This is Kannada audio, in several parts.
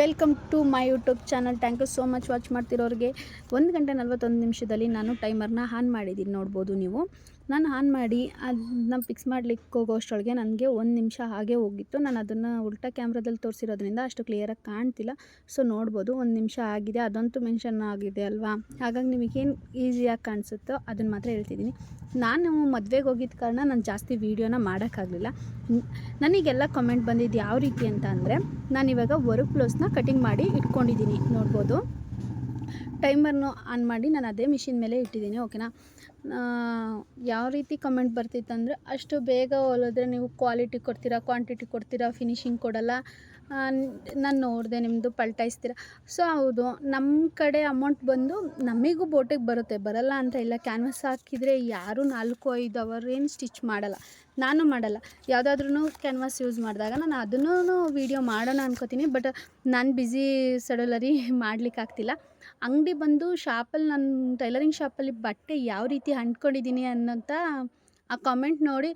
Welcome to my YouTube channel. Thank you so much watch ಮಾಡ್ತಿರೋರಿಗೆ. ಒಂದು ಗಂಟೆ ನಲ್ವತ್ತೊಂದು ನಿಮಿಷದಲ್ಲಿ ನಾನು ಟೈಮರ್ನ ಆನ್ ಮಾಡಿದ್ದೀನಿ ನೋಡ್ಬೋದು ನೀವು. ನಾನು ಆನ್ ಮಾಡಿ ಅದನ್ನ ಫಿಕ್ಸ್ ಮಾಡ್ಲಿಕ್ಕೆ ಹೋಗೋ ಅಷ್ಟರೊಳಗೆ ನನಗೆ ಒಂದು ನಿಮಿಷ ಹಾಗೆ ಹೋಗಿತ್ತು. ನಾನು ಅದನ್ನು ಉಲ್ಟಾ ಕ್ಯಾಮ್ರಾದಲ್ಲಿ ತೋರಿಸಿರೋದ್ರಿಂದ ಅಷ್ಟು ಕ್ಲಿಯರಾಗಿ ಕಾಣ್ತಿಲ್ಲ. ಸೊ ನೋಡ್ಬೋದು ಒಂದು ನಿಮಿಷ ಆಗಿದೆ, ಅದಂತೂ ಮೆನ್ಷನ್ ಆಗಿದೆ ಅಲ್ವಾ? ಹಾಗಾಗಿ ನಿಮಗೇನು ಈಸಿಯಾಗಿ ಕಾಣಿಸುತ್ತೋ ಅದನ್ನು ಮಾತ್ರ ಹೇಳ್ತಿದ್ದೀನಿ. ನಾನು ಮದುವೆಗೆ ಹೋಗಿದ್ದ ಕಾರಣ ನಾನು ಜಾಸ್ತಿ ವೀಡಿಯೋನ ಮಾಡೋಕ್ಕಾಗಲಿಲ್ಲ. ನನಗೆಲ್ಲ ಕಮೆಂಟ್ ಬಂದಿದ್ದು ಯಾವ ರೀತಿ ಅಂತ ಅಂದರೆ ನಾನಿವಾಗ ವರ್ಕ್ ಬ್ಲೌಸ್ನ ಕಟಿಂಗ್ ಮಾಡಿ ಇಟ್ಕೊಂಡಿದ್ದೀನಿ ನೋಡ್ಬೋದು? ಟೈಮರ್ನು ಆನ್ ಮಾಡಿ ನಾನು ಅದೇ ಮಿಷಿನ್ ಮೇಲೆ ಇಟ್ಟಿದ್ದೀನಿ, ಓಕೆನಾ? ಯಾವ ರೀತಿ ಕಮೆಂಟ್ ಬರ್ತಿತ್ತು ಅಂದರೆ, ಅಷ್ಟು ಬೇಗ ಹೊಲಿದ್ರೆ ನೀವು ಕ್ವಾಲಿಟಿ ಕೊಡ್ತೀರಾ, ಕ್ವಾಂಟಿಟಿ ಕೊಡ್ತೀರಾ, ಫಿನಿಶಿಂಗ್ ಕೊಡಲ್ಲ ನಾನು ನೋಡಿದೆ ನಿಮ್ಮದು ಪಲ್ಟಾಯಿಸ್ತೀರ ಸೊ, ಹೌದು, ನಮ್ಮ ಕಡೆ ಅಮೌಂಟ್ ಬಂದು ನಮಗೂ ಬೋಟಿಗೆ ಬರುತ್ತೆ, ಬರಲ್ಲ ಅಂತ ಇಲ್ಲ. ಕ್ಯಾನ್ವಸ್ ಹಾಕಿದರೆ ಯಾರೂ ನಾಲ್ಕು, ಐದು ಅವರ್ ಏನು ಸ್ಟಿಚ್ ಮಾಡಲ್ಲ. ನಾನು ಮಾಡಲ್ಲ. ಯಾವುದಾದ್ರೂ ಕ್ಯಾನ್ವಾಸ್ ಯೂಸ್ ಮಾಡಿದಾಗ ನಾನು ಅದನ್ನೂ ವೀಡಿಯೋ ಮಾಡೋಣ ಅನ್ಕೋತೀನಿ, ಬಟ್ ನಾನು ಬ್ಯುಸಿ ಸಡಲರಿ ಮಾಡ್ಲಿಕ್ಕಾಗ್ತಿಲ್ಲ. ಅಂಗಡಿ ಬಂದು ಶಾಪಲ್ಲಿ ನನ್ನ ಟೈಲರಿಂಗ್ ಶಾಪಲ್ಲಿ ಬಟ್ಟೆ ಯಾವ ರೀತಿ ಅಂಟ್ಕೊಂಡಿದ್ದೀನಿ ಅನ್ನೋಂಥ ಆ ಕಾಮೆಂಟ್ ನೋಡಿ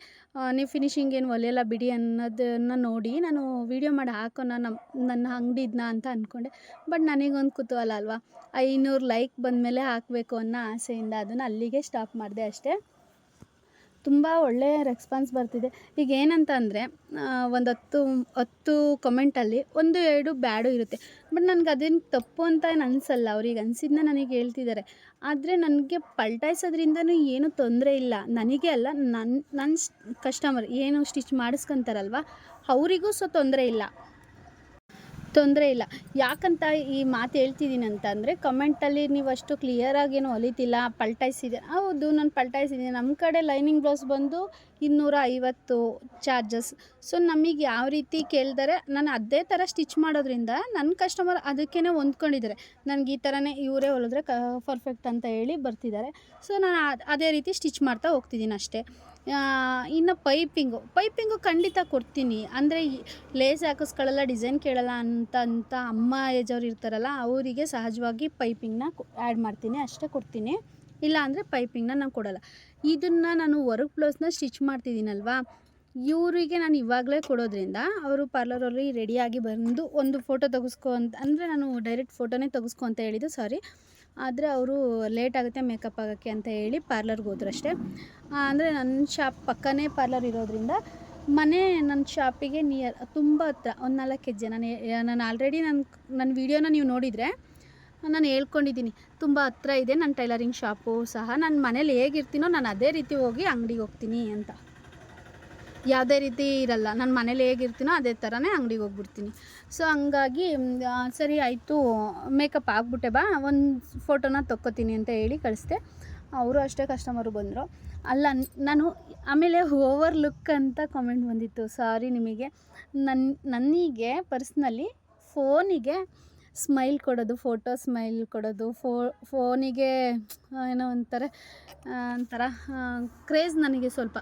ನೀವು ಫಿನಿಶಿಂಗ್ ಏನು ಒಲೆಯಲ್ಲ ಬಿಡಿ ಅನ್ನೋದನ್ನು ನೋಡಿ ನಾನು ವೀಡಿಯೋ ಮಾಡಿ ಹಾಕೋಣ ನಮ್ಮ ನನ್ನ ಅಂಗಡಿದ್ನ ಅಂತ ಅಂದ್ಕೊಂಡೆ ಬಟ್ ನನಗೊಂದು ಕುತೂಹಲ ಅಲ್ವಾ? ಐನೂರು ಲೈಕ್ ಬಂದಮೇಲೆ ಹಾಕಬೇಕು ಅನ್ನೋ ಆಸೆಯಿಂದ ಅದನ್ನು ಅಲ್ಲಿಗೆ ಸ್ಟಾಪ್ ಮಾಡಿದೆ ಅಷ್ಟೇ. ತುಂಬ ಒಳ್ಳೆಯ ರೆಸ್ಪಾನ್ಸ್ ಬರ್ತಿದೆ. ಈಗ ಏನಂತ ಅಂದರೆ ಒಂದು ಹತ್ತು ಹತ್ತು ಕಮೆಂಟಲ್ಲಿ ಒಂದು, ಎರಡು ಬ್ಯಾಡು ಇರುತ್ತೆ. ಬಟ್ ನನಗೆ ಅದೇನು ತಪ್ಪು ಅಂತ ಏನು ಅನಿಸಲ್ಲ. ಅವ್ರಿಗೆ ಅನಿಸಿದ್ನ ನನಗೆ ಹೇಳ್ತಿದ್ದಾರೆ ಆದರೆ ನನಗೆ ಪಲ್ಟಾಯಿಸೋದ್ರಿಂದನೂ ಏನೂ ತೊಂದರೆ ಇಲ್ಲ. ನನಗೆ ಅಲ್ಲ ನನ್ನ ನನ್ನ ಕಸ್ಟಮರ್ ಏನು ಸ್ಟಿಚ್ ಮಾಡಿಸ್ಕೊಂತಾರಲ್ವ, ಅವರಿಗೂ ಸೊ ತೊಂದರೆ ಇಲ್ಲ. ತೊಂದರೆ ಇಲ್ಲ. ಯಾಕಂತ ಈ ಮಾತು ಹೇಳ್ತಿದ್ದೀನಿ ಅಂತಂದರೆ ಕಮೆಂಟಲ್ಲಿ ನೀವು ಅಷ್ಟು ಕ್ಲಿಯರಾಗಿ ಏನು ಹೊಲಿತಿಲ್ಲ ಪಲ್ಟಾಯಿಸಿದೆ ಹೌದು, ನಾನು ಪಲ್ಟಾಯಿಸಿದ್ದೀನಿ ನಮ್ಮ ಕಡೆ ಲೈನಿಂಗ್ ಬ್ಲೌಸ್ ಬಂದು ಇನ್ನೂರ ಐವತ್ತು ಚಾರ್ಜಸ್ ಸೊ ನಮಗೆ ಯಾವ ರೀತಿ ಕೇಳಿದರೆ, ನಾನು ಅದೇ ಥರ ಸ್ಟಿಚ್ ಮಾಡೋದ್ರಿಂದ ನನ್ನ ಕಸ್ಟಮರ್ ಅದಕ್ಕೇ ಹೊಂದ್ಕೊಂಡಿದ್ದಾರೆ. ನನಗೆ ಈ ಥರನೇ ಇವರೇ ಹೊಲಿದ್ರೆ ಕ ಪರ್ಫೆಕ್ಟ್ ಅಂತ ಹೇಳಿ ಬರ್ತಿದ್ದಾರೆ. ಸೊ ನಾನು ಅದೇ ರೀತಿ ಸ್ಟಿಚ್ ಮಾಡ್ತಾ ಹೋಗ್ತಿದ್ದೀನಿ ಅಷ್ಟೇ. ಇನ್ನು ಪೈಪಿಂಗು ಪೈಪಿಂಗು ಖಂಡಿತ ಕೊಡ್ತೀನಿ. ಅಂದರೆ ಲೇಸ್ ಹಾಕಿಸ್ಕೊಳ್ಳಲ್ಲ ಡಿಸೈನ್ ಕೇಳಲ್ಲ ಅಂತ ಅಂತ ಅಮ್ಮ ಏಜವ್ರು ಇರ್ತಾರಲ್ಲ, ಅವರಿಗೆ ಸಹಜವಾಗಿ ಪೈಪಿಂಗ್ನ ಆ್ಯಡ್ ಮಾಡ್ತೀನಿ, ಅಷ್ಟೇ ಕೊಡ್ತೀನಿ. ಇಲ್ಲ ಅಂದರೆ ಪೈಪಿಂಗ್ನ ನಾನು ಕೊಡಲ್ಲ. ಇದನ್ನು ನಾನು ವರ್ಕ್ ಬ್ಲೌಸ್ನ ಸ್ಟಿಚ್ ಮಾಡ್ತಿದ್ದೀನಲ್ವಾ? ಇವರಿಗೆ ನಾನು ಇವಾಗಲೇ ಕೊಡೋದ್ರಿಂದ ಅವರು ಪಾರ್ಲರಲ್ಲಿ ರೆಡಿಯಾಗಿ ಬಂದು ಒಂದು ಫೋಟೋ ತೆಗೆಸ್ಕೊ ಅಂತ, ಅಂದರೆ ನಾನು ಡೈರೆಕ್ಟ್ ಫೋಟೋನೇ ತೆಗೆಸ್ಕೊ ಅಂತ ಹೇಳಿದ್ದು ಸಾರಿ ಆದರೆ ಅವರು ಲೇಟ್ ಆಗುತ್ತೆ ಮೇಕಪ್ ಆಗೋಕ್ಕೆ ಅಂತ ಹೇಳಿ ಪಾರ್ಲರ್ಗೆ ಹೋದ್ರು ಅಷ್ಟೇ. ಅಂದರೆ ನನ್ನ ಶಾಪ್ ಪಕ್ಕನೇ ಪಾರ್ಲರ್ ಇರೋದ್ರಿಂದ ಮನೆ ನನ್ನ ಶಾಪಿಗೆ ನಿಯರ್ ತುಂಬ ಹತ್ರ, ಒಂದು ನಾಲ್ಕು ಹೆಜ್ಜೆ ನಾನು ನಾನು ಆಲ್ರೆಡಿ ನನ್ನ ನನ್ನ ವೀಡಿಯೋನ ನೀವು ನೋಡಿದರೆ ನಾನು ಹೇಳ್ಕೊಂಡಿದ್ದೀನಿ, ತುಂಬ ಹತ್ರ ಇದೆ ನನ್ನ ಟೈಲರಿಂಗ್ ಶಾಪು ಸಹ, ನಾನು ಮನೇಲಿ ಹೇಗಿರ್ತೀನೋ ನಾನು ಅದೇ ರೀತಿ ಹೋಗಿ ಅಂಗಡಿಗೆ ಹೋಗ್ತೀನಿ ಅಂತ. ಯಾವುದೇ ರೀತಿ ಇರಲ್ಲ. ನಾನು ಮನೇಲಿ ಹೇಗಿರ್ತೀನೋ ಅದೇ ಥರನೇ ಅಂಗಡಿಗೆ ಹೋಗ್ಬಿಡ್ತೀನಿ. ಸೊ ಹಂಗಾಗಿ ಸರಿ ಆಯಿತು ಮೇಕಪ್ ಆಗ್ಬಿಟ್ಟೆ, ಬಾ, ಒಂದು ಫೋಟೋನ ತೊಕ್ಕೋತೀನಿ ಅಂತ ಹೇಳಿ ಕಳಿಸ್ದೆ. ಅವರು ಅಷ್ಟೇ ಕಸ್ಟಮರು ಬಂದರು. ಅಲ್ಲ ನಾನು ಆಮೇಲೆ ಓವರ್ ಲುಕ್ ಅಂತ ಕಾಮೆಂಟ್ ಬಂದಿತ್ತು. ಸಾರಿ ನಿಮಗೆ. ನನ್ನ ನನಗೆ ಪರ್ಸ್ನಲಿ ಫೋನಿಗೆ ಸ್ಮೈಲ್ ಕೊಡೋದು, ಫೋಟೋ ಸ್ಮೈಲ್ ಕೊಡೋದು, ಫೋ, ಫೋನಿಗೆ ಏನೋ ಒಂಥರ ಒಂಥರ ಕ್ರೇಜ್ ನನಗೆ ಸ್ವಲ್ಪ.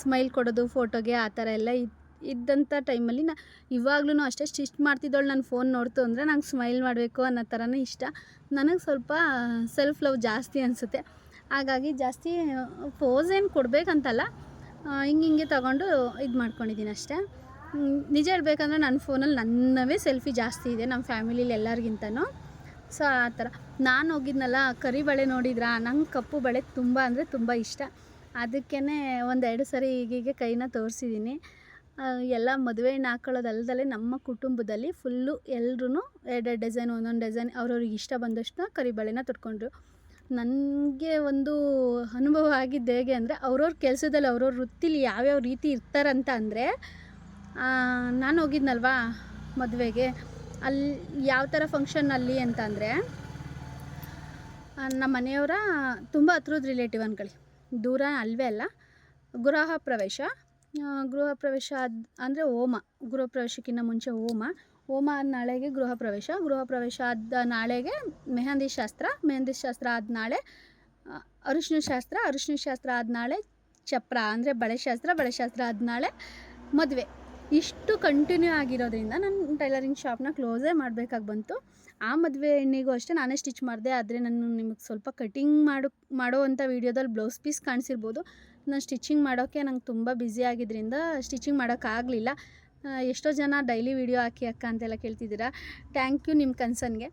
ಸ್ಮೈಲ್ ಕೊಡೋದು, ಫೋಟೋಗೆ ಆ ಥರ ಎಲ್ಲ ಇದ್, ಇದ್ದಂಥ ಟೈಮಲ್ಲಿ ನಾ ಇವಾಗ್ಲೂ ಅಷ್ಟೇ ಸ್ಟಿಚ್ ಮಾಡ್ತಿದ್ದವಳು ನಾನು ಫೋನ್ ನೋಡ್ತು ಅಂದರೆ ನಂಗೆ ಸ್ಮೈಲ್ ಮಾಡಬೇಕು ಅನ್ನೋ ಥರನೇ ಇಷ್ಟ. ನನಗೆ ಸ್ವಲ್ಪ ಸೆಲ್ಫ್ ಲವ್ ಜಾಸ್ತಿ ಅನಿಸುತ್ತೆ. ಹಾಗಾಗಿ ಜಾಸ್ತಿ ಪೋಸ್ ಏನು ಕೊಡಬೇಕಂತಲ್ಲ ಹಿಂಗೆ ಹಿಂಗೆ ತಗೊಂಡು ಇದು ಮಾಡ್ಕೊಂಡಿದ್ದೀನಿ ಅಷ್ಟೇ. ನಿಜ ಹೇಳ್ಬೇಕಂದ್ರೆ ನನ್ನ ಫೋನಲ್ಲಿ ನನ್ನವೇ ಸೆಲ್ಫಿ ಜಾಸ್ತಿ ಇದೆ, ನಮ್ಮ ಫ್ಯಾಮಿಲಿಲಿ ಎಲ್ಲರಿಗಿಂತನೂ. ಸೊ ಆ ಥರ. ನಾನು ಹೋಗಿದ್ನಲ್ಲ, ಕರಿ ಬಳೆ ನೋಡಿದ್ರಾ? ನಂಗೆ ಕಪ್ಪು ಬಳೆ ತುಂಬ ಅಂದರೆ ತುಂಬ ಇಷ್ಟ. ಅದಕ್ಕೇ ಒಂದೆರಡು ಸರಿ ಈಗೀಗೆ ಕೈನ ತೋರಿಸಿದ್ದೀನಿ ಎಲ್ಲ ಮದುವೆ ಹಾಕೊಳ್ಳೋದಲ್ದಲೆ ನಮ್ಮ ಕುಟುಂಬದಲ್ಲಿ ಫುಲ್ಲು ಎಲ್ಲರೂ ಎರಡೆರಡು ಡಿಸೈನ್, ಒಂದೊಂದು ಡಿಸೈನ್ ಅವ್ರವ್ರಿಗೆ ಇಷ್ಟ ಬಂದಷ್ಟು ಕರಿಬಳೆನ ತೊಟ್ಕೊಂಡ್ರು. ನನಗೆ ಒಂದು ಅನುಭವ ಆಗಿದ್ದು ಹೇಗೆ ಅಂದರೆ ಅವ್ರವ್ರ ಕೆಲಸದಲ್ಲಿ ಅವ್ರವ್ರ ವೃತ್ತಿಲಿ ಯಾವ್ಯಾವ ರೀತಿ ಇರ್ತಾರಂತ ಅಂದರೆ ನಾನು ಹೋಗಿದ್ನಲ್ವಾ ಮದುವೆಗೆ. ಅಲ್ಲಿ ಯಾವ ಥರ ಫಂಕ್ಷನ್ನಲ್ಲಿ ಅಂತಂದರೆ ನಮ್ಮ ಮನೆಯವರ ತುಂಬ ಹತ್ರದ ರಿಲೇಟಿವ್ ಅನ್ಕೊಳ್ಳಿ. ದೂರ ಅಲ್ವೇ ಅಲ್ಲ, ಗೃಹ ಪ್ರವೇಶ. ಗೃಹ ಪ್ರವೇಶ ಆದ ಅಂದರೆ ಹೋಮ. ಗೃಹ ಪ್ರವೇಶಕ್ಕಿಂತ ಮುಂಚೆ ಹೋಮ. ಹೋಮ ಆದ ನಾಳೆಗೆ ಗೃಹ ಪ್ರವೇಶ. ಗೃಹ ಪ್ರವೇಶ ಆದ ನಾಳೆಗೆ ಮೆಹಂದಿ ಶಾಸ್ತ್ರ. ಮೆಹಂದಿ ಶಾಸ್ತ್ರ ಆದ ನಾಳೆ ಅರಿಶಿನ ಶಾಸ್ತ್ರ. ಅರಿಶಿನ ಶಾಸ್ತ್ರ ಆದ ನಾಳೆ ಚಪ್ರ, ಅಂದರೆ ಬಳೆ ಶಾಸ್ತ್ರ ಆದ ನಾಳೆ ಮದುವೆ. ಇಷ್ಟು ಕಂಟಿನ್ಯೂ ಆಗಿರೋದ್ರಿಂದ ನಾನು ಟೈಲರಿಂಗ್ ಶಾಪ್ನ ಕ್ಲೋಸೇ ಮಾಡಬೇಕಾಗಿ ಬಂತು. ಆ ಮದುವೆ ಹೆಣ್ಣಿಗೂ ಅಷ್ಟೇ ನಾನೇ ಸ್ಟಿಚ್ ಮಾಡಿದೆ, ಆದರೆ ನಾನು ನಿಮಗೆ ಸ್ವಲ್ಪ ಕಟಿಂಗ್ ಮಾಡೋ ಮಾಡುವಂಥ ವೀಡಿಯೋದಲ್ಲಿ ಬ್ಲೌಸ್ ಪೀಸ್ ಕಾಣಿಸಿರ್ಬೋದು. ನಾನು ಸ್ಟಿಚಿಂಗ್ ಮಾಡೋಕ್ಕೆ ನಂಗೆ ತುಂಬ ಬ್ಯುಸಿ ಆಗಿದ್ದರಿಂದ ಸ್ಟಿಚಿಂಗ್ ಮಾಡೋಕ್ಕಾಗಲಿಲ್ಲ. ಎಷ್ಟೋ ಜನ ಡೈಲಿ ವಿಡಿಯೋ ಹಾಕಿ ಅಕ್ಕ ಅಂತೆಲ್ಲ ಕೇಳ್ತಿದ್ದೀರಾ? ಥ್ಯಾಂಕ್ ಯು ನಿಮ್ಮ ಕನ್ಸನ್ಗೆ.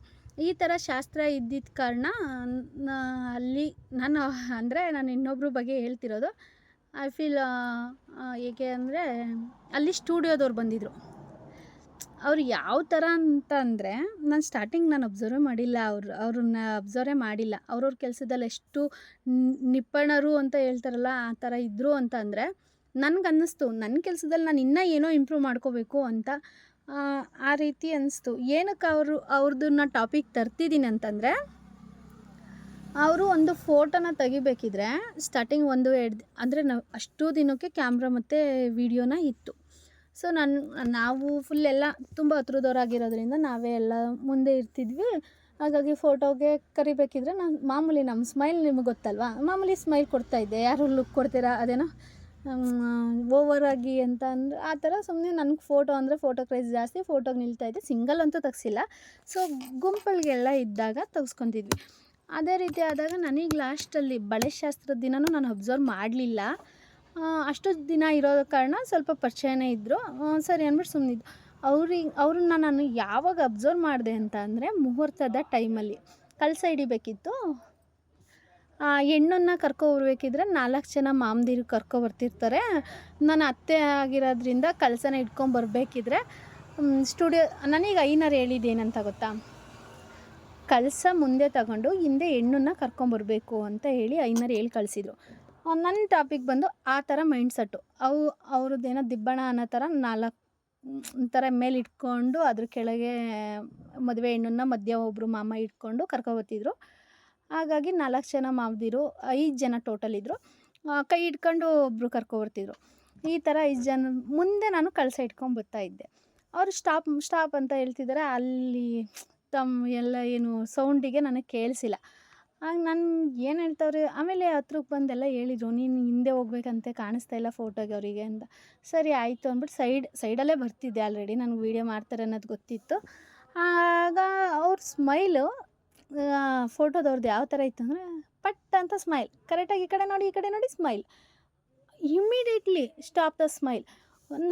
ಈ ಥರ ಶಾಸ್ತ್ರ ಇದ್ದಿದ್ದ ಕಾರಣ ಅಲ್ಲಿ, ನಾನು ಅಂದರೆ ನಾನು ಇನ್ನೊಬ್ಬರ ಬಗ್ಗೆ ಹೇಳ್ತಿರೋದು. ಐ ಫೀಲ್ ಏಕೆ ಅಂದರೆ ಅಲ್ಲಿ ಸ್ಟುಡಿಯೋದವ್ರು ಬಂದಿದ್ದರು ಅವ್ರು ಯಾವ ಥರ ಅಂತ ಅಂದರೆ ನಾನು ಸ್ಟಾರ್ಟಿಂಗ್ ನಾನು ಅಬ್ಸರ್ವ್ ಮಾಡಿಲ್ಲ. ಅವ್ರು ಅವ್ರನ್ನ ಅಬ್ಸರ್ವೇ ಮಾಡಿಲ್ಲ. ಅವ್ರವ್ರ ಕೆಲಸದಲ್ಲಿ ಎಷ್ಟು ನಿಪ್ಪಣರು ಅಂತ ಹೇಳ್ತಾರಲ್ಲ ಆ ಥರ ಇದ್ದರು ಅಂತ ಅಂದರೆ ನನಗೆ ಅನ್ನಿಸ್ತು. ನನ್ನ ಕೆಲಸದಲ್ಲಿ ನಾನು ಇನ್ನೂ ಏನೋ ಇಂಪ್ರೂವ್ ಮಾಡ್ಕೋಬೇಕು ಅಂತ ಆ, ಆ ರೀತಿ ಅನ್ನಿಸ್ತು. ಏನಕ್ಕೆ ಅವರು ಅವ್ರದ್ದನ್ನ ಟಾಪಿಕ್ ತರ್ತಿದ್ದೀನಿ ಅಂತಂದರೆ ಅವರು ಒಂದು ಫೋಟೋನ ತೆಗಿಬೇಕಿದ್ರೆ ಸ್ಟಾರ್ಟಿಂಗ್ ಒಂದು ಎರಡು ಅಂದರೆ ನಾವು ಅಷ್ಟು ದಿನಕ್ಕೆ ಕ್ಯಾಮ್ರಾ ಮತ್ತು ವೀಡಿಯೋನ ಇತ್ತು. ಸೊ ನಾನು, ನಾವು ಫುಲ್ ಎಲ್ಲ ತುಂಬ ಹತ್ರದವರಾಗಿರೋದ್ರಿಂದ ನಾವೇ ಎಲ್ಲ ಮುಂದೆ ಇರ್ತಿದ್ವಿ. ಹಾಗಾಗಿ ಫೋಟೋಗೆ ಕರಿಬೇಕಿದ್ರೆ ನಾನು ಮಾಮೂಲಿ ನಮ್ಮ ಸ್ಮೈಲ್ ನಿಮಗೆ ಗೊತ್ತಲ್ವಾ? ಮಾಮೂಲಿ ಸ್ಮೈಲ್ ಕೊಡ್ತಾ ಇದ್ದೆ. ಯಾರು ಲುಕ್ ಕೊಡ್ತೀರಾ? ಅದೇನೋ ಓವರ್ ಆಗಿ ಅಂತ ಅಂದ್ರೆ ಆ ಥರ ಸುಮ್ಮನೆ ನನಗೆ ಫೋಟೋ ಅಂದರೆ ಫೋಟೋ ಕ್ರೈಸ್ ಜಾಸ್ತಿ ಫೋಟೋಗೆ ನಿಲ್ತಾಯಿದ್ದೆ ಸಿಂಗಲ್ ಅಂತೂ ತೆಗ್ಸಿಲ್ಲ. ಸೊ ಗುಂಪುಗಳಿಗೆಲ್ಲ ಇದ್ದಾಗ ತೆಗ್ಸ್ಕೊತಿದ್ವಿ. ಅದೇ ರೀತಿ ಆದಾಗ ನನಗೆ ಲಾಸ್ಟಲ್ಲಿ ಬಳೆ ಶಾಸ್ತ್ರದ ದಿನವೂ ನಾನು ಅಬ್ಸರ್ವ್ ಮಾಡಲಿಲ್ಲ. ಅಷ್ಟು ದಿನ ಇರೋ ಕಾರಣ ಸ್ವಲ್ಪ ಪರಿಚಯನೇ ಇದ್ದರು ಸರಿ ಅಂದ್ಬಿಟ್ಟು ಸುಮ್ಮನಿದ್ದು ಅವ್ರಿಗೆ ಅವ್ರನ್ನ ನಾನು ಯಾವಾಗ ಅಬ್ಸರ್ವ್ ಮಾಡಿದೆ ಅಂತ ಅಂದರೆ ಮುಹೂರ್ತದ ಟೈಮಲ್ಲಿ ಕಳಸ ಹಿಡಿಬೇಕಿತ್ತು. ಹೆಣ್ಣನ್ನು ಕರ್ಕೊಬರ್ಬೇಕಿದ್ರೆ ನಾಲ್ಕು ಜನ ಮಾಮದಿರು ಕರ್ಕೊಬರ್ತಿರ್ತಾರೆ ನಾನು ಅತ್ತೆ ಆಗಿರೋದ್ರಿಂದ ಕಳಸನ ಇಟ್ಕೊಂಬರ್ಬೇಕಿದ್ರೆ ಸ್ಟುಡಿಯೋ ನನಗೆ ಐನರ್ ಹೇಳಿದ್ದೇನಂತ ಗೊತ್ತಾ? ಕಳಸ ಮುಂದೆ ತಗೊಂಡು ಹಿಂದೆ ಹೆಣ್ಣನ್ನ ಕರ್ಕೊಂಬರ್ಬೇಕು ಅಂತ ಹೇಳಿ ಐನರ್ ಹೇಳಿ ಕಳಿಸಿದ್ರು. ನನ್ನ ಟಾಪಿಕ್ ಬಂದು ಆ ಥರ ಮೈಂಡ್ ಸೆಟ್ಟು ಅವು, ಅವ್ರದ್ದೇನೋ ದಿಬ್ಬಣ ಅನ್ನೋ ಥರ ನಾಲ್ಕು ಥರ ಮೇಲೆ ಇಟ್ಕೊಂಡು ಅದ್ರ ಕೆಳಗೆ ಮದುವೆ ಹೆಣ್ಣನ್ನ ಮಧ್ಯ ಒಬ್ಬರು ಮಾಮ ಇಟ್ಕೊಂಡು ಕರ್ಕೊಬತ್ತಿದ್ರು. ಹಾಗಾಗಿ ನಾಲ್ಕು ಜನ ಮಾವದಿರು, ಐದು ಜನ ಟೋಟಲ್ ಇದ್ದರು ಕೈ ಇಟ್ಕೊಂಡು ಒಬ್ಬರು ಕರ್ಕೊಬರ್ತಿದ್ರು. ಈ ಥರ ಐದು ಜನ, ಮುಂದೆ ನಾನು ಕಳಸ ಇಟ್ಕೊಂಡು ಬರ್ತಾ ಇದ್ದೆ. ಅವರು ಸ್ಟಾಪ್ ಸ್ಟಾಪ್ ಅಂತ ಹೇಳ್ತಿದ್ದಾರೆ ಅಲ್ಲಿ ತಮ್ಮ ಎಲ್ಲ ಏನು ಸೌಂಡಿಗೆ ನನಗೆ ಕೇಳಿಸಿಲ್ಲ. ಆಗ ನಾನು ಏನು ಹೇಳ್ತಾವ್ರಿ, ಆಮೇಲೆ ಹತ್ರಕ್ಕೆ ಬಂದೆಲ್ಲ ಹೇಳಿದರು, ನೀನು ಹಿಂದೆ ಹೋಗ್ಬೇಕಂತೆ, ಕಾಣಿಸ್ತಾ ಇಲ್ಲ ಫೋಟೋಗೆ ಅವರಿಗೆ, ಅಂತ. ಸರಿ ಆಯಿತು ಅಂದ್ಬಿಟ್ಟು ಸೈಡ್, ಸೈಡಲ್ಲೇ ಬರ್ತಿದ್ದೆ ಆಲ್ರೆಡಿ, ನನಗೆ ವೀಡಿಯೋ ಮಾಡ್ತಾರೆ ಅನ್ನೋದು ಗೊತ್ತಿತ್ತು. ಆಗ ಅವ್ರ ಸ್ಮೈಲು ಫೋಟೋದವ್ರದ್ದು ಯಾವ ಥರ ಇತ್ತು ಅಂದರೆ, ಪಟ್ ಅಂತ ಸ್ಮೈಲ್ ಕರೆಕ್ಟಾಗಿ ಈ ಕಡೆ ನೋಡಿ, ಈ ಕಡೆ ನೋಡಿ smile immediately stop the smile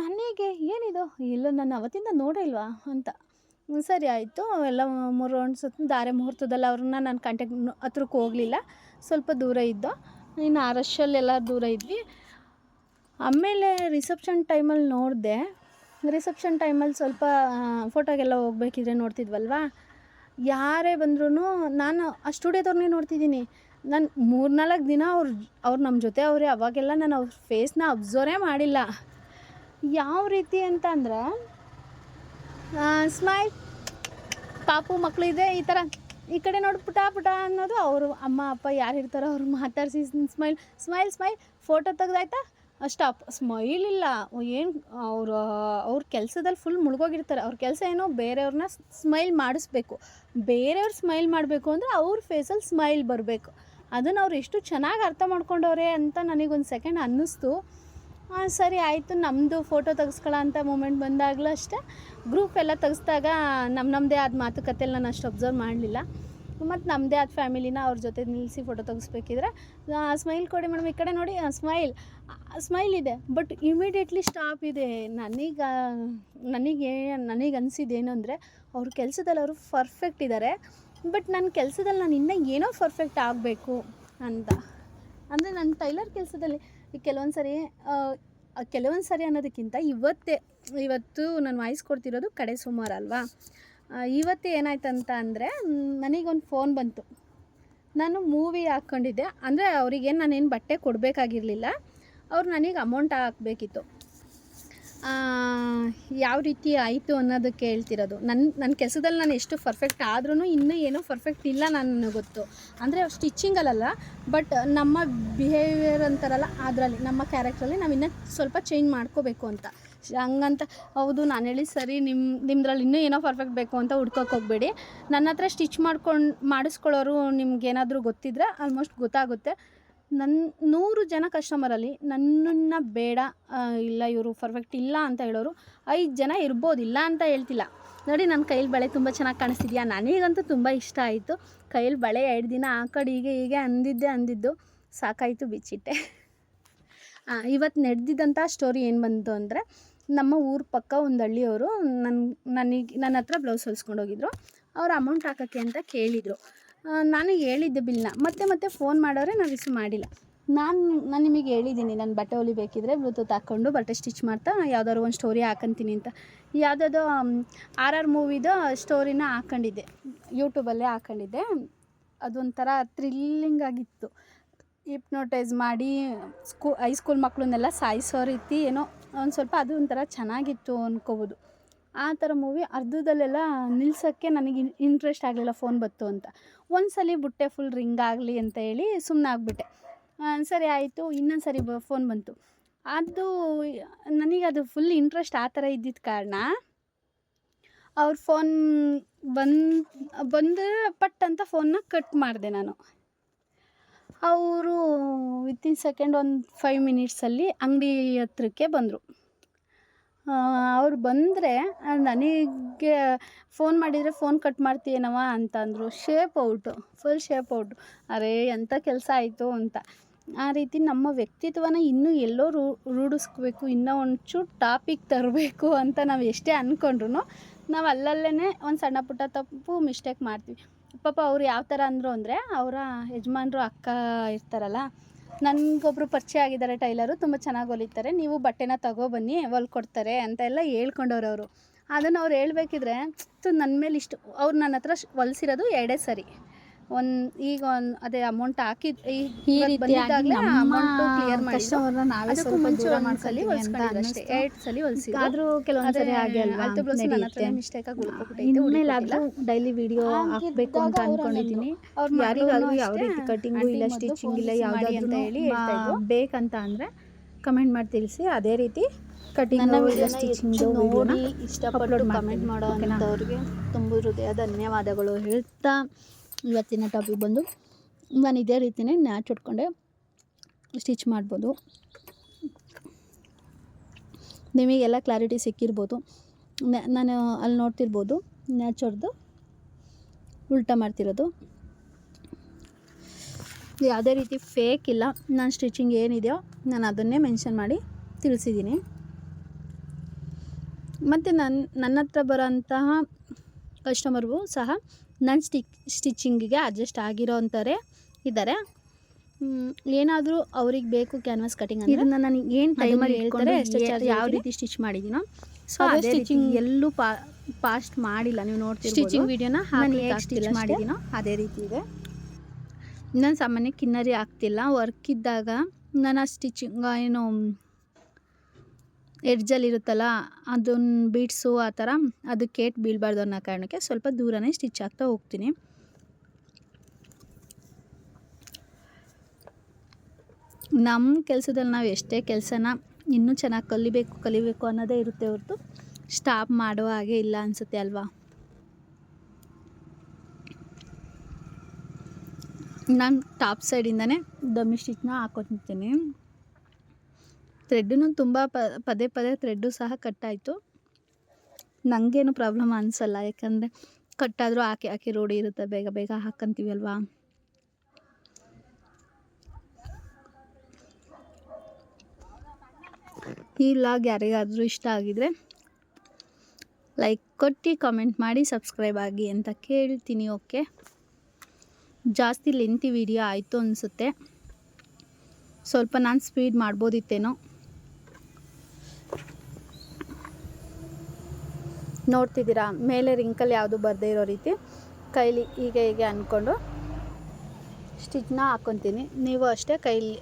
ನನಗೆ ಏನಿದು? ಇಲ್ಲ ನಾನು ಅವತ್ತಿಂದ ನೋಡೇ ಇಲ್ವಾ? ಅಂತ. ಸರಿ ಆಯಿತು ಎಲ್ಲ ಮೂರು ರೌಂಡ್ ಸುತ್ತ ಧಾರೆ ಮುಹೂರ್ತದಲ್ಲಿ ಅವ್ರನ್ನ ನಾನು ಕಾಂಟ್ಯಾಕ್ಟ್ ಹತ್ರಕ್ಕೆ ಹೋಗಲಿಲ್ಲ. ಸ್ವಲ್ಪ ದೂರ ಇದ್ದೋ. ಇನ್ನು ಆ ರಶಲ್ಲೆಲ್ಲ ದೂರ ಇದ್ವಿ. ಆಮೇಲೆ ರಿಸೆಪ್ಷನ್ ಟೈಮಲ್ಲಿ ನೋಡಿದೆ. ರಿಸೆಪ್ಷನ್ ಟೈಮಲ್ಲಿ ಸ್ವಲ್ಪ ಫೋಟೋಗೆಲ್ಲ ಹೋಗ್ಬೇಕಿದ್ರೆ ನೋಡ್ತಿದ್ವಲ್ವಾ? ಯಾರೇ ಬಂದ್ರೂ ನಾನು ಆ ಸ್ಟುಡಿಯೋದವ್ರನ್ನೇ ನೋಡ್ತಿದ್ದೀನಿ. ನಾನು ಮೂರು ನಾಲ್ಕು ದಿನ ಅವ್ರು ಅವ್ರು ನಮ್ಮ ಜೊತೆ ಅವರೇ, ಅವಾಗೆಲ್ಲ ನಾನು ಅವ್ರ ಫೇಸ್ನ ಅಬ್ಸರ್ವೇ ಮಾಡಿಲ್ಲ. ಯಾವ ರೀತಿ ಅಂತ ಅಂದರೆ ಸ್ಮೈಲ್ ಪಾಪು ಮಕ್ಕಳಿದೆ ಈ ಥರ ಈ ಕಡೆ ನೋಡಿ, ಪುಟ ಪುಟ ಅನ್ನೋದು ಅವರು, ಅಮ್ಮ, ಅಪ್ಪ, ಯಾರು ಇರ್ತಾರೋ ಅವ್ರು ಮಾತಾಡಿಸಿ ಸ್ಮೈಲ್ ಸ್ಮೈಲ್ ಸ್ಮೈಲ್ ಫೋಟೋ ತೆಗ್ದಾಯ್ತಾ? ಸ್ಟಾಪ್ ಸ್ಮೈಲ್ ಇಲ್ಲ. ಏನು, ಅವರು, ಅವ್ರ ಕೆಲಸದಲ್ಲಿ ಫುಲ್ ಮುಳುಗೋಗಿರ್ತಾರೆ. ಅವ್ರ ಕೆಲಸ ಏನೋ ಬೇರೆಯವ್ರನ್ನ ಸ್ಮೈಲ್ ಮಾಡಿಸ್ಬೇಕು. ಬೇರೆಯವ್ರು ಸ್ಮೈಲ್ ಮಾಡಬೇಕು ಅಂದರೆ ಅವ್ರ ಫೇಸಲ್ಲಿ ಸ್ಮೈಲ್ ಬರಬೇಕು. ಅದನ್ನು ಅವ್ರು ಎಷ್ಟು ಚೆನ್ನಾಗಿ ಅರ್ಥ ಮಾಡ್ಕೊಂಡವ್ರೆ ಅಂತ ನನಗೊಂದು ಸೆಕೆಂಡ್ ಅನ್ನಿಸ್ತು. ಹಾಂ, ಸರಿ ಆಯಿತು. ನಮ್ಮದು ಫೋಟೋ ತೆಗೆಸ್ಕೊಳ್ಳೋ ಅಂತ ಮೂಮೆಂಟ್ ಬಂದಾಗಲೂ ಅಷ್ಟೇ. ಗ್ರೂಪ್ ಎಲ್ಲ ತೆಗೆಸ್ದಾಗ ನಮ್ಮ ನಮ್ಮದೇ ಆದ ಮಾತುಕತೆಯಲ್ಲಿ ನಾನು ಅಷ್ಟು ಅಬ್ಸರ್ವ್ ಮಾಡಲಿಲ್ಲ. ಮತ್ತು ನಮ್ಮದೇ ಆದ ಫ್ಯಾಮಿಲಿನ ಅವ್ರ ಜೊತೆ ನಿಲ್ಲಿಸಿ ಫೋಟೋ ತೆಗೆಸ್ಬೇಕಿದ್ರೆ ಸ್ಮೈಲ್ ಕೊಡಿ ಮೇಡಮ್ ಈ ಕಡೆ ನೋಡಿ ಸ್ಮೈಲ್ ಸ್ಮೈಲ್ ಇದೆ ಬಟ್ ಇಮಿಡಿಯೇಟ್ಲಿ ಸ್ಟಾಪ್ ಇದೆ. ನನಗೆ ನನಗೆ ನನಗೆ ಅನಿಸಿದ್ದೇನು ಅಂದರೆ, ಅವ್ರ ಕೆಲಸದಲ್ಲಿ ಅವರು ಪರ್ಫೆಕ್ಟ್ ಇದ್ದಾರೆ ಬಟ್ ನನ್ನ ಕೆಲಸದಲ್ಲಿ ನಾನು ಇನ್ನೂ ಏನೋ ಪರ್ಫೆಕ್ಟ್ ಆಗಬೇಕು ಅಂತ. ಅಂದರೆ ನನ್ನ ಟೈಲರ್ ಕೆಲಸದಲ್ಲಿ ಕೆಲವೊಂದು ಸರಿ ಕೆಲವೊಂದು ಸರಿ ಅನ್ನೋದಕ್ಕಿಂತ ಇವತ್ತೇ, ಇವತ್ತು ನಾನು ವಾಯ್ಸ್ ಕೊಡ್ತಿರೋದು ಕಡೆ ಸುಮಾರು ಅಲ್ವಾ? ಇವತ್ತೇ ಏನಾಯ್ತಂತ ಅಂದರೆ ನನಗೊಂದು ಫೋನ್ ಬಂತು. ನಾನು ಮೂವಿ ಹಾಕ್ಕೊಂಡಿದ್ದೆ. ಅಂದರೆ ಅವ್ರಿಗೇನು ನಾನೇನು ಬಟ್ಟೆ ಕೊಡಬೇಕಾಗಿರಲಿಲ್ಲ. ಅವ್ರು ನನಗೆ ಅಮೌಂಟ್ ಹಾಕಬೇಕಿತ್ತು. ಯಾವ ರೀತಿ ಆಯಿತು ಅನ್ನೋದಕ್ಕೆ ಹೇಳ್ತಿರೋದು. ನನ್ನ ನನ್ನ ಕೆಲಸದಲ್ಲಿ ನಾನು ಎಷ್ಟು ಪರ್ಫೆಕ್ಟ್ ಆದ್ರೂ ಇನ್ನೂ ಏನೋ ಪರ್ಫೆಕ್ಟ್ ಇಲ್ಲ ನನಗೆ ಗೊತ್ತು. ಅಂದರೆ ಸ್ಟಿಚ್ಚಿಂಗಲ್ಲ ಬಟ್ ನಮ್ಮ ಬಿಹೇವಿಯರ್ ಅಂತಾರಲ್ಲ, ಅದರಲ್ಲಿ, ನಮ್ಮ ಕ್ಯಾರೆಕ್ಟ್ರಲ್ಲಿ ನಾವು ಇನ್ನೂ ಸ್ವಲ್ಪ ಚೇಂಜ್ ಮಾಡ್ಕೋಬೇಕು ಅಂತ. ಹಂಗಂತ, ಹೌದು, ನಾನು ಹೇಳಿ ಸರಿ ನಿಮ್ಮ ನಿಮ್ದ್ರಲ್ಲಿ ಇನ್ನೂ ಏನೋ ಪರ್ಫೆಕ್ಟ್ ಬೇಕು ಅಂತ ಹುಡ್ಕೋಕೆ ಹೋಗಬೇಡಿ. ನನ್ನ ಹತ್ರ ಸ್ಟಿಚ್ ಮಾಡ್ಕೊಂಡು, ಮಾಡಿಸ್ಕೊಳ್ಳೋರು ನಿಮ್ಗೇನಾದರೂ ಗೊತ್ತಿದ್ರೆ ಆಲ್ಮೋಸ್ಟ್ ಗೊತ್ತಾಗುತ್ತೆ. ನನ್ನ ನೂರು ಜನ ಕಸ್ಟಮರಲ್ಲಿ ನನ್ನನ್ನು ಬೇಡ ಇಲ್ಲ ಇವರು ಪರ್ಫೆಕ್ಟ್ ಇಲ್ಲ ಅಂತ ಹೇಳೋರು ಐದು ಜನ ಇರ್ಬೋದು ಇಲ್ಲ ಅಂತ ಹೇಳ್ತಿಲ್ಲ. ನೋಡಿ ನನ್ನ ಕೈಲಿ ಬಳೆ ತುಂಬ ಚೆನ್ನಾಗಿ ಕಾಣಿಸ್ತಿದ್ಯಾ? ನನಗಂತೂ ತುಂಬ ಇಷ್ಟ ಆಯಿತು. ಕೈಯಲ್ಲಿ ಬಳೆ ಎರಡು ದಿನ ಆ ಕಡೆ ಹೀಗೆ ಹೀಗೆ ಅಂದಿದ್ದೆ, ಅಂದಿದ್ದು ಸಾಕಾಯಿತು ಬಿಚ್ಚಿಟ್ಟೆ. ಇವತ್ತು ನಡೆದಿದ್ದಂಥ ಸ್ಟೋರಿ ಏನು ಬಂತು ಅಂದರೆ ನಮ್ಮ ಊರ ಪಕ್ಕ ಒಂದು ಹಳ್ಳಿಯವರು ನನ್ನ ನನಗೆ ನನ್ನ ಹತ್ರ ಬ್ಲೌಸ್ ಹೊಲ್ಸ್ಕೊಂಡು ಹೋಗಿದ್ರು. ಅವ್ರು ಅಮೌಂಟ್ ಹಾಕೋಕ್ಕೆ ಅಂತ ಕೇಳಿದರು. ನಾನು ಹೇಳಿದ್ದೆ ಬಿಲ್ನ. ಮತ್ತೆ ಮತ್ತೆ ಫೋನ್ ಮಾಡೋರೆ ನಾನು ರಿಸೀವ್ ಮಾಡಿಲ್ಲ. ನಾನು ನಾನು ನಿಮಗೆ ಹೇಳಿದ್ದೀನಿ, ನಾನು ಬಟ್ಟೆ ಹೊಲಿಬೇಕಿದ್ರೆ ಬ್ಲೂಟೂತ್ ಹಾಕ್ಕೊಂಡು ಬಟ್ಟೆ ಸ್ಟಿಚ್ ಮಾಡ್ತಾ ಯಾವ್ದಾದ್ರು ಒಂದು ಸ್ಟೋರಿ ಹಾಕಂತೀನಿ ಅಂತ. ಯಾವುದಾದ್ರು ಆರ್ ಆರ್ ಮೂವಿದು ಸ್ಟೋರಿನ ಹಾಕ್ಕೊಂಡಿದ್ದೆ ಯೂಟ್ಯೂಬಲ್ಲೇ ಹಾಕ್ಕೊಂಡಿದ್ದೆ ಅದೊಂಥರ ಥ್ರಿಲ್ಲಿಂಗ್ ಆಗಿತ್ತು. ಹಿಪ್ನೋಟೈಸ್ ಮಾಡಿ ಸ್ಕೂ ಹೈಸ್ಕೂಲ್ ಮಕ್ಕಳನ್ನೆಲ್ಲ ಸಾಯಿಸೋ ರೀತಿ ಏನೋ ಒಂದು ಸ್ವಲ್ಪ ಅದು ಒಂಥರ ಚೆನ್ನಾಗಿತ್ತು ಅಂದ್ಕೋಬೋದು ಆ ಥರ ಮೂವಿ ಅರ್ಧದಲ್ಲೆಲ್ಲ ನಿಲ್ಸೋಕ್ಕೆ ನನಗೆ ಇಂಟ್ರೆಸ್ಟ್ ಆಗಲಿಲ್ಲ ಫೋನ್ ಬತ್ತು ಅಂತ. ಒಂದು ಸಲ ಬಿಟ್ಟೆ ಫುಲ್ ರಿಂಗ್ ಆಗಲಿ ಅಂತ ಹೇಳಿ ಸುಮ್ಮನೆ ಆಗಿಬಿಟ್ಟೆ. ಸರಿ ಆಯಿತು ಇನ್ನೊಂದು ಸರಿ ಬ ಫೋನ್ ಬಂತು. ಅದು, ನನಗೆ ಅದು ಫುಲ್ ಇಂಟ್ರೆಸ್ಟ್ ಆ ಥರ ಇದ್ದಿದ್ದ ಕಾರಣ, ಅವ್ರ ಫೋನ್ ಬಂದು, ಬಂದರೆ ಪಟ್ ಅಂತ ಫೋನ್ನ ಕಟ್ ಮಾಡಿದೆ ನಾನು. ಅವರು ವಿತಿನ್ ಸೆಕೆಂಡ್ ಒಂದು ಫೈವ್ ಮಿನಿಟ್ಸಲ್ಲಿ ಅಂಗಡಿ ಹತ್ರಕ್ಕೆ ಬಂದರು. ಅವ್ರು ಬಂದರೆ ನನಗೆ ಫೋನ್ ಮಾಡಿದರೆ ಫೋನ್ ಕಟ್ ಮಾಡ್ತೀಯೇನವ ಅಂತಂದರು. Shape out full shape out ಅರೇ ಎಂಥ ಕೆಲಸ ಆಯಿತು? ಅಂತ. ಆ ರೀತಿ ನಮ್ಮ ವ್ಯಕ್ತಿತ್ವನ ಇನ್ನೂ ಎಲ್ಲೋ ರೂ ರೂಢಿಸ್ಕೋಬೇಕು ಇನ್ನೂ ಒಂಚೂರು ಟಾಪಿಕ್ ತರಬೇಕು ಅಂತ ನಾವು ಎಷ್ಟೇ ಅಂದ್ಕೊಂಡ್ರು ನಾವು ಅಲ್ಲಲ್ಲೇ ಒಂದು ಸಣ್ಣ ಪುಟ್ಟ ತಪ್ಪು ಮಿಸ್ಟೇಕ್ ಮಾಡ್ತೀವಿ. ಪಾಪ ಅವ್ರು ಯಾವ ಥರ ಅಂದರು ಅಂದರೆ, ಅವರ ಯಜಮಾನ್ರು ಅಕ್ಕ ಇರ್ತಾರಲ್ಲ ನನಗೊಬ್ರು ಪರಿಚಯ ಆಗಿದ್ದಾರೆ ಟೈಲರು, ತುಂಬ ಚೆನ್ನಾಗಿ ಹೊಲಿತಾರೆ. ನೀವು ಬಟ್ಟೆನ ತಗೊಬನ್ನಿ ಹೊಲ್ಕೊಡ್ತಾರೆ ಅಂತ ಎಲ್ಲ ಹೇಳ್ಕೊಂಡವ್ರು ಅವರು. ಅದನ್ನು ಅವ್ರು ಹೇಳ್ಬೇಕಿದ್ರೆ ನನ್ನ ಮೇಲೆ ಇಷ್ಟು, ಅವ್ರು ನನ್ನ ಹತ್ರ ಹೊಲಿಸಿರೋದು ಎರಡೇ ಸರಿ. ಒಂದು ಈಗ ಒಂದು ಅದೇ ಅಮೌಂಟ್ ಹಾಕಿ ಈ ರೀತಿಯಾಗಿ ಅಮೌಂಟ್ ಕ್ಲಿಯರ್ ಮಾಡಿ ನಾವೇ ಸ್ವಲ್ಪ ದೂರ ಒಂದ್ ಸಲ ಮಾಡ್ಕೊಳ್ತೀವಿ ಅಂತ ಹೊಲ್ಸ್ಕೊಂಡಿದ್ದು ಅಷ್ಟೇ. ಎರಡು ಸಲ ಆದ್ರೂ ಕೆಲವೊಂದ್ಸರಿ ಹಾಗೆ ಅಲ್ವಾ? ಅಳತೆ ಬ್ಲೌಸ್ ನನ್ನ ನಡೆಯುತ್ತೆ. ಹತ್ರನೇ ಮಿಸ್ಟೇಕ್ ಆಗಿ ಉಳ್ಕೊಬಿಟ್ಟೈತೆ ಇನ್ಮೇಲಾದ್ರೂ ಡೈಲಿ ವಿಡಿಯೋ ಹಾಕ್ಬೇಕು ಅಂತ ಆಗಿದ್ದಾಗ ಅವ್ರು ಯಾರಿಗಾದ್ರೂ ಯಾವ ರೀತಿ ಕಟಿಂಗು ಇಲ್ಲ ಸ್ಟಿಚಿಂಗ್ ಇಲ್ಲ ಮಾಡಿ ಅಂತ ಹೇಳಿ. ಬೇಕಂತ ಅಂದರೆ ಕಮೆಂಟ್ ಮಾಡಿ ತಿಳಿಸಿ. ಅದೇ ರೀತಿ ಕಟಿಂಗ್ ಇಲ್ಲ ಸ್ಟಿಚಿಂಗ್ ನೋಡಿ ಇಷ್ಟಪಟ್ಟು ಕಮೆಂಟ್. ಮಾಡೋ ಅಂತವ್ರಿಗೆ ಅಂಥವ್ರಿಗೆ ತುಂಬ ಹೃದಯ ಧನ್ಯವಾದಗಳು ಹೇಳ್ತಾ ಇವತ್ತಿನ ಟಾಪಿಕ್ ಬಂದು ನಾನು ಇದೇ ರೀತಿಯೇ ನ್ಯಾಚ್ ಹೊಡ್ಕೊಂಡೆ ಸ್ಟಿಚ್ ಮಾಡ್ಬೋದು. ನಿಮಗೆಲ್ಲ ಕ್ಲಾರಿಟಿ ಸಿಕ್ಕಿರ್ಬೋದು. ನಾನು ಅಲ್ಲಿ ನೋಡ್ತಿರ್ಬೋದು ನ್ಯಾಚ್ ಹೊಡೆದು ಉಲ್ಟಾ ಮಾಡ್ತಿರೋದು. ಯಾವುದೇ ರೀತಿ ಫೇಕ್ ಇಲ್ಲ. ನಾನು ಸ್ಟಿಚಿಂಗ್ ಏನಿದೆಯೋ ನಾನು ಅದನ್ನೇ ಮೆನ್ಷನ್ ಮಾಡಿ ತಿಳಿಸಿದ್ದೀನಿ. ಮತ್ತು ನನ್ನ ನನ್ನ ಹತ್ರ ಬರೋಂತಹ ಕಸ್ಟಮರ್ಗೂ ಸಹ ನನ್ನ ಸ್ಟಿಚ್ ಸ್ಟಿಚಿಂಗಿಗೆ ಅಡ್ಜಸ್ಟ್ ಆಗಿರೋ ಅಂತಾರೆ ಇದ್ದಾರೆ ಏನಾದರೂ ಅವ್ರಿಗೆ ಬೇಕು ಕ್ಯಾನ್ವಾಸ್ ಕಟಿಂಗ್ ಅಂದರೆ ಇದನ್ನ ನನಗೆ ಏನು ಟೈಮಲ್ಲಿ ಹೇಳ್ತಾರೆ ಯಾವ ರೀತಿ ಸ್ಟಿಚ್ ಮಾಡಿದ್ದೀನೋ ಸೊ ಅದೇ ಸ್ಟಿಚಿಂಗ್ ಎಲ್ಲೂ ಪಾ ಪಾಸ್ಟ್ ಮಾಡಿಲ್ಲ ನೀವು ನೋಡ್ತೀವಿ ಸ್ಟಿಚಿಂಗ್ ವಿಡಿಯೋನ ನಾನು ಹೇಗೆ ಸ್ಟಿಚ್ ಮಾಡಿದ್ದೀನೋ ಅದೇ ರೀತಿ ಇದೆ. ನಾನು ಸಾಮಾನ್ಯ ಕಿನ್ನರಿ ಆಗ್ತಿಲ್ಲ ವರ್ಕ್ ಇದ್ದಾಗ ನಾನು ಆ ಸ್ಟಿಚಿಂಗ್ ಏನು ಎಡ್ಜಲ್ಲಿ ಇರುತ್ತಲ್ಲ ಅದನ್ನ ಬೀಡ್ಸು ಆ ಥರ ಅದು ಏಟ್ ಬೀಳಬಾರ್ದು ಅನ್ನೋ ಕಾರಣಕ್ಕೆ ಸ್ವಲ್ಪ ದೂರನೇ ಸ್ಟಿಚ್ ಆಗ್ತಾ ಹೋಗ್ತೀನಿ. ನಮ್ಮ ಕೆಲಸದಲ್ಲಿ ನಾವು ಎಷ್ಟೇ ಕೆಲಸನ ಇನ್ನೂ ಚೆನ್ನಾಗಿ ಕಲಿಬೇಕು ಕಲಿಬೇಕು ಅನ್ನೋದೇ ಇರುತ್ತೆ ಹೊರತು, ಸ್ಟಾಪ್ ಮಾಡೋ ಹಾಗೆ ಇಲ್ಲ ಅನಿಸುತ್ತೆ ಅಲ್ವಾ? ನಾನು ಟಾಪ್ ಸೈಡಿಂದನೇ ದಮ್ಮಿ ಸ್ಟಿಚ್ನ ಹಾಕೊತಿರ್ತೀನಿ ಥ್ರೆಡ್ಡೂ ತುಂಬ ಪದೇ ಪದೇ ಥ್ರೆಡ್ಡು ಸಹ ಕಟ್ಟಾಯಿತು. ನನಗೇನು ಪ್ರಾಬ್ಲಮ್ ಅನಿಸಲ್ಲ. ಯಾಕಂದರೆ ಕಟ್ಟಾದರೂ ಹಾಕಿ ಹಾಕಿ ರೂಢಿ ಇರುತ್ತೆ. ಬೇಗ ಬೇಗ ಹಾಕಂತೀವಿ ಅಲ್ವಾ ಈ ವ್ಲಾಗ್ ಯಾರಿಗಾದರೂ ಇಷ್ಟ ಆಗಿದರೆ ಲೈಕ್ ಕೊಟ್ಟು ಕಾಮೆಂಟ್ ಮಾಡಿ ಸಬ್ಸ್ಕ್ರೈಬ್ ಆಗಿ ಅಂತ ಕೇಳ್ತೀನಿ ಓಕೆ ಜಾಸ್ತಿ ಲೆಂತಿ ವಿಡಿಯೋ ಆಯಿತು ಅನಿಸುತ್ತೆ. ಸ್ವಲ್ಪ ನಾನು ಸ್ಪೀಡ್ ಮಾಡ್ಬೋದಿತ್ತೇನೋ? ನೋಡ್ತಿದ್ದೀರಾ? ಮೇಲೆ ರಿಂಕಲ್ ಯಾವುದು ಬರದೇ ಇರೋ ರೀತಿ. ಕೈಲಿ ಹೀಗೆ ಹೀಗೆ ಅಂದ್ಕೊಂಡು ಸ್ಟಿಚ್ನ ಹಾಕ್ಕೊತೀನಿ ನೀವು ಅಷ್ಟೇ ಕೈಲಿ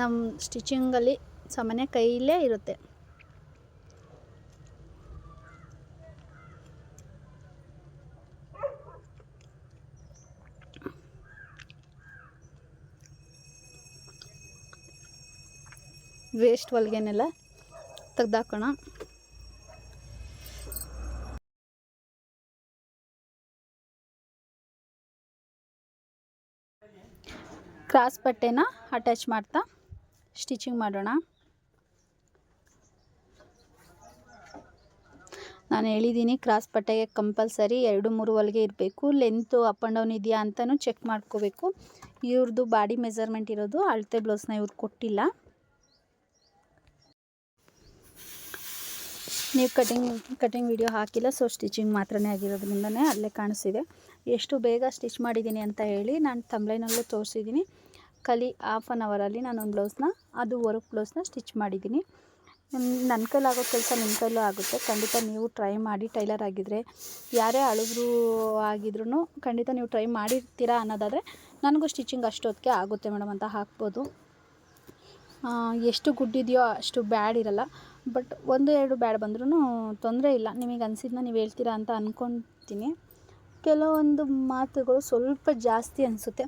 ನಮ್ಮ ಸ್ಟಿಚಿಂಗಲ್ಲಿ ಸಾಮಾನ್ಯ ಕೈಲೇ ಇರುತ್ತೆ. ವೇಸ್ಟ್ ಹೊಲಿಗೆನೆಲ್ಲ ತೆಗ್ದಾಕೋಣ. ಕ್ರಾಸ್ ಬಟ್ಟೆನ ಅಟ್ಯಾಚ್ ಮಾಡ್ತಾ ಸ್ಟಿಚಿಂಗ್ ಮಾಡೋಣ. ನಾನು ಹೇಳಿದ್ದೀನಿ ಕ್ರಾಸ್ ಬಟ್ಟೆಗೆ ಕಂಪಲ್ಸರಿ ಎರಡು ಮೂರು ಹೊಲಿಗೆ ಇರಬೇಕು. ಲೆಂತು ಅಪ್ ಆ್ಯಂಡ್ ಡೌನ್ ಇದೆಯಾ ಅಂತಲೂ ಚೆಕ್ ಮಾಡ್ಕೋಬೇಕು. ಇವ್ರದ್ದು ಬಾಡಿ ಮೆಜರ್ಮೆಂಟ್ ಇರೋದು ಅಳತೆ ಬ್ಲೌಸ್ನ ಇವ್ರು ಕೊಟ್ಟಿಲ್ಲ. ನೀವು ಕಟಿಂಗ್ ಕಟಿಂಗ್ ವಿಡಿಯೋ ಹಾಕಿಲ್ಲ ಸೊ ಸ್ಟಿಚಿಂಗ್ ಮಾತ್ರನೇ ಆಗಿರೋದ್ರಿಂದನೇ ಅಲ್ಲೇ ಕಾಣಿಸ್ತಿದೆ. ಎಷ್ಟು ಬೇಗ ಸ್ಟಿಚ್ ಮಾಡಿದ್ದೀನಿ ಅಂತ ಹೇಳಿ ನಾನು ತಮ್ಲೈನಲ್ಲೂ ತೋರಿಸಿದ್ದೀನಿ. ಕಲಿ ಹಾಫ್ ಆನ್ ಅವರಲ್ಲಿ ನಾನೊಂದು ಬ್ಲೌಸ್ನ, ಅದು ವರ್ಕ್ ಬ್ಲೌಸ್ನ ಸ್ಟಿಚ್ ಮಾಡಿದ್ದೀನಿ. ನನ್ನ ಕೈಲಾಗೋ ಕೆಲಸ ನಿಮ್ಮ ಕೈಲೂ ಆಗುತ್ತೆ. ಖಂಡಿತ ನೀವು ಟ್ರೈ ಮಾಡಿ ಟೈಲರ್ ಆಗಿದ್ದರೆ ಯಾರೇ ಅಳಿದ್ರು ಆಗಿದ್ರೂ ಖಂಡಿತ ನೀವು ಟ್ರೈ ಮಾಡಿರ್ತೀರಾ ಅನ್ನೋದಾದರೆ ನನಗೂ ಸ್ಟಿಚಿಂಗ್ ಅಷ್ಟೊತ್ತಿಗೆ ಆಗುತ್ತೆ ಮೇಡಮ್ ಅಂತ ಹಾಕ್ಬೋದು. ಎಷ್ಟು ಗುಡ್ಡಿದೆಯೋ ಅಷ್ಟು ಬ್ಯಾಡ್ ಇರಲ್ಲ. ಬಟ್ ಒಂದು ಎರಡು ಬ್ಯಾಡ್ ಬಂದ್ರೂ ತೊಂದರೆ ಇಲ್ಲ. ನಿಮಗೆ ಅನಿಸಿದ್ನ ನೀವು ಹೇಳ್ತೀರಾ ಅಂತ ಅಂದ್ಕೊತೀನಿ ಕೆಲವೊಂದು ಮಾತುಗಳು ಸ್ವಲ್ಪ ಜಾಸ್ತಿ ಅನಿಸುತ್ತೆ.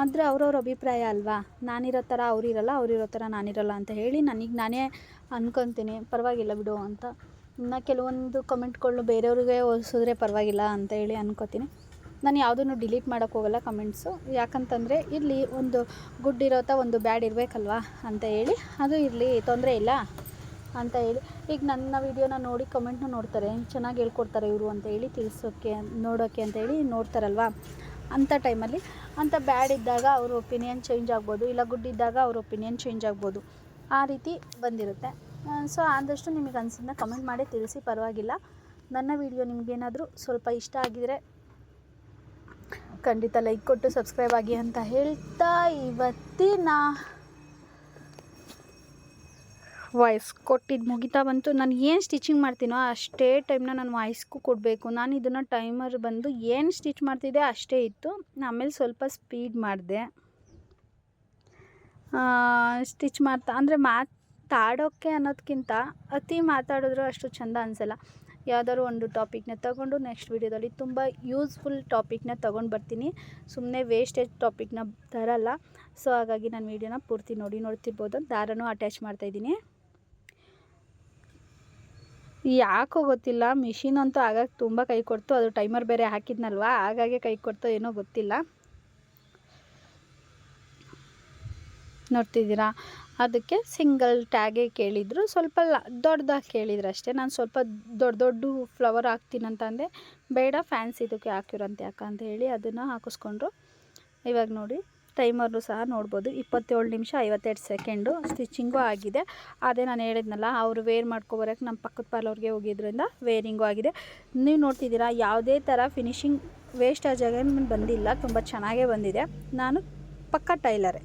ಆದರೆ ಅವ್ರವ್ರ ಅಭಿಪ್ರಾಯ ಅಲ್ವಾ? ನಾನಿರೋ ಥರ ಅವರಿರಲ್ಲ ಅವರಿರೋ ಥರ ನಾನಿರಲ್ಲ ಅಂತ ಹೇಳಿ ನನಗೆ ನಾನೇ ಅಂದ್ಕೊತೀನಿ ಪರವಾಗಿಲ್ಲ ಬಿಡು ಅಂತ. ಇನ್ನು ಕೆಲವೊಂದು ಕಮೆಂಟ್ಗಳು ಬೇರೆಯವ್ರಿಗೆ ಹೋಲಿಸಿದ್ರೆ ಪರವಾಗಿಲ್ಲ ಅಂತ ಹೇಳಿ ಅನ್ಕೋತೀನಿ. ನಾನು ಯಾವುದನ್ನು ಡಿಲೀಟ್ ಮಾಡೋಕ್ಕೆ ಹೋಗಲ್ಲ ಕಮೆಂಟ್ಸು. ಯಾಕಂತಂದರೆ ಇಲ್ಲಿ ಒಂದು ಗುಡ್ ಇರೋ ಥರ ಒಂದು ಬ್ಯಾಡ್ ಇರಬೇಕಲ್ವಾ ಅಂತ ಹೇಳಿ. ಅದು ಇರಲಿ, ತೊಂದರೆ ಇಲ್ಲ. ಅಂತ ಹೇಳಿ. ಈಗ ನನ್ನ ವಿಡಿಯೋನ ನೋಡಿ ಕಮೆಂಟ್ನ ನೋಡ್ತಾರೆ. ಚೆನ್ನಾಗಿ ಹೇಳ್ಕೊಡ್ತಾರೆ ಇವರು ಅಂತ ಹೇಳಿ ತಿಳಿಸೋಕ್ಕೆ ನೋಡೋಕ್ಕೆ ಅಂತ ಹೇಳಿ ನೋಡ್ತಾರಲ್ವಾ? ಅಂಥ ಟೈಮಲ್ಲಿ ಅಂಥ ಬ್ಯಾಡ್ ಇದ್ದಾಗ ಅವ್ರ ಒಪಿನಿಯನ್ ಚೇಂಜ್ ಆಗ್ಬೋದು, ಇಲ್ಲ ಗುಡ್ ಇದ್ದಾಗ ಅವ್ರ ಒಪಿನಿಯನ್ ಚೇಂಜ್ ಆಗ್ಬೋದು. ಆ ರೀತಿ ಬಂದಿರುತ್ತೆ. ಸೊ ಆದಷ್ಟು ನಿಮಗೆ ಅನ್ಸಿದ್ನ ಕಮೆಂಟ್ ಮಾಡಿ ತಿಳಿಸಿ. ಪರವಾಗಿಲ್ಲ. ನನ್ನ ವಿಡಿಯೋ ನಿಮಗೇನಾದರೂ ಸ್ವಲ್ಪ ಇಷ್ಟ ಆಗಿದರೆ ಖಂಡಿತ ಲೈಕ್ ಕೊಟ್ಟು ಸಬ್ಸ್ಕ್ರೈಬ್ ಆಗಿ ಅಂತ ಹೇಳ್ತಾ ಇವತ್ತಿನ ವಾಯ್ಸ್ ಕೊಟ್ಟಿದ್ದು ಮುಗಿತಾ ಬಂತು. ನಾನು ಏನು ಸ್ಟಿಚಿಂಗ್ ಮಾಡ್ತೀನೋ ಅಷ್ಟೇ ಟೈಮ್ನ ನಾನು ವಾಯ್ಸ್ಗೂ ಕೊಡಬೇಕು. ನಾನು ಇದನ್ನು ಟೈಮರ್ ಬಂದು ಏನು ಸ್ಟಿಚ್ ಮಾಡ್ತಿದ್ದೆ ಅಷ್ಟೇ ಇತ್ತು. ಆಮೇಲೆ ಸ್ವಲ್ಪ ಸ್ಪೀಡ್ ಮಾಡಿದೆ. ಸ್ಟಿಚ್ ಮಾಡ್ತಾ, ಅಂದರೆ ಮಾತಾಡೋಕ್ಕೆ ಅನ್ನೋದಕ್ಕಿಂತ ಅತಿ ಮಾತಾಡಿದ್ರು ಅಷ್ಟು ಚೆಂದ ಅನಿಸಲ್ಲ. ಯಾವ್ದಾದ್ರು ಒಂದು ಟಾಪಿಕ್ನ ತಗೊಂಡು ನೆಕ್ಸ್ಟ್ ವೀಡಿಯೋದಲ್ಲಿ ತುಂಬ ಯೂಸ್ಫುಲ್ ಟಾಪಿಕ್ನ ತೊಗೊಂಡು ಬರ್ತೀನಿ. ಸುಮ್ಮನೆ ವೇಸ್ಟೇಜ್ ಟಾಪಿಕ್ನ ತರಲ್ಲ. ಸೊ ಹಾಗಾಗಿ ನಾನು ವೀಡಿಯೋನ ಪೂರ್ತಿ ನೋಡಿ ನೋಡ್ತಿರ್ಬೋದು. ದಾರನೂ ಅಟ್ಯಾಚ್ ಮಾಡ್ತಾಯಿದ್ದೀನಿ ಯಾಕೋ ಗೊತ್ತಿಲ್ಲ. ಮಿಷಿನ್ ಅಂತೂ ಆಗಾಗ ತುಂಬ ಕೈ ಕೊಡ್ತು. ಅದು ಟೈಮರ್ ಬೇರೆ ಹಾಕಿದ್ನಲ್ವ? ಹಾಗಾಗಿ ಕೈ ಕೊಡ್ತು ಏನೋ ಗೊತ್ತಿಲ್ಲ. ನೋಡ್ತಿದ್ದೀರಾ? ಅದಕ್ಕೆ ಸಿಂಗಲ್ ಟ್ಯಾಗೇ ಕೇಳಿದರು. ಸ್ವಲ್ಪ ದೊಡ್ಡದಾಗಿ ಕೇಳಿದ್ರು ಅಷ್ಟೇ. ನಾನು ಸ್ವಲ್ಪ ದೊಡ್ಡ ದೊಡ್ಡ ಫ್ಲವರ್ ಹಾಕ್ತೀನಂತ ಅಂದೆ. ಬೇಡ ಫ್ಯಾನ್ಸಿ ಇದಕ್ಕೆ ಹಾಕಿರಂತೆ ಯಾಕಂತ ಹೇಳಿ ಅದನ್ನು ಹಾಕಿಸ್ಕೊಂಡ್ರು. ಇವಾಗ ನೋಡಿ. ಟೈಮರ್ನು ಸಹ ನೋಡ್ಬೋದು. ಇಪ್ಪತ್ತೇಳು ನಿಮಿಷ ಐವತ್ತೆರಡು ಸೆಕೆಂಡು ಸ್ಟಿಚಿಂಗು ಆಗಿದೆ. ಅದೇ ನಾನು ಹೇಳಿದ್ನಲ್ಲ, ಅವರು ವೇರ್ ಮಾಡ್ಕೊಬರೋಕ್ಕೆ ನಮ್ಮ ಪಕ್ಕದ ಪಾರ್ಲರ್ಗೆ ಹೋಗಿದ್ರಿಂದ ವೇರಿಂಗು ಆಗಿದೆ. ನೀವು ನೋಡ್ತಿದ್ದೀರಾ, ಯಾವುದೇ ಥರ ಫಿನಿಶಿಂಗ್ ಜಾಗ ಬಂದಿಲ್ಲ. ತುಂಬ ಚೆನ್ನಾಗೇ ಬಂದಿದೆ. ನಾನು ಪಕ್ಕ ಟೈಲರೇ.